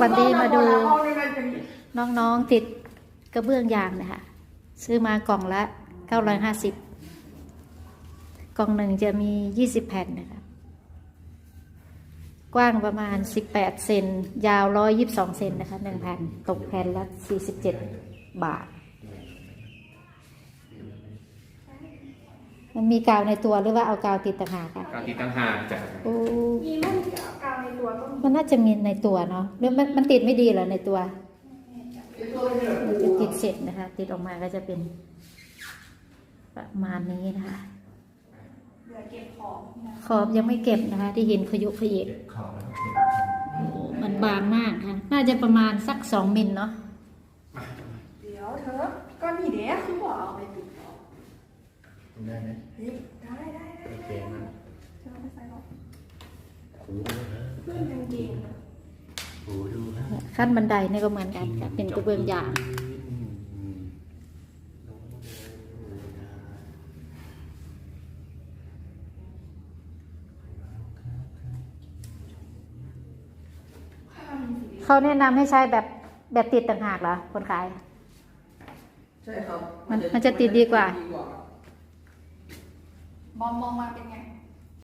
วันนี้มาดูน้องๆติดกระเบื้องยางนะคะซื้อมากล่องละ 950 กล่องหนึ่งจะมี 20 แผ่นนะคะกว้างประมาณ 18 เซนยาว 122 เซนนะคะหนึ่งแผ่นตกแผ่นละ 47 บาท มันมีกาวในตัวหรือว่าเอากาวติดต่างหากอะการติดตั้งหากจากโอ้มีรุ่นกาวในตัวก็มีมันน่าจะมีในตัวเนาะหรือมันมันติดไม่ดีเหรอในตัวมันจะติดเสร็จนะคะ ติดออกมาก็จะเป็น ประมาณนี้นะคะเหลือเก็บของนะขอบยังไม่เก็บนะคะ ที่เห็นขยุขยเยกขอบโอ้โหมันบางมากค่ะ น่าจะประมาณสักสองมิลเนาะเดี๋ยวเธอก็นี่เด้คือบอกเอาไปติดต่อ ได้ไหมเฮ้ยได้ได้ได้โอเคนะเธอเอาไปใส่หรอกหูดูฮะเพื่อนกางเกงนะหูดูฮะขั้นบันไดนี่ก็เหมือนกันค่ะเป็นกระเบื้องยางถ้ามันมีสีเขาแนะนำให้ใช้แบบแบบติดต่างหากเหรอคนขาย ใช่ครับ มันมันจะติดดีกว่า bom-bom marketingnya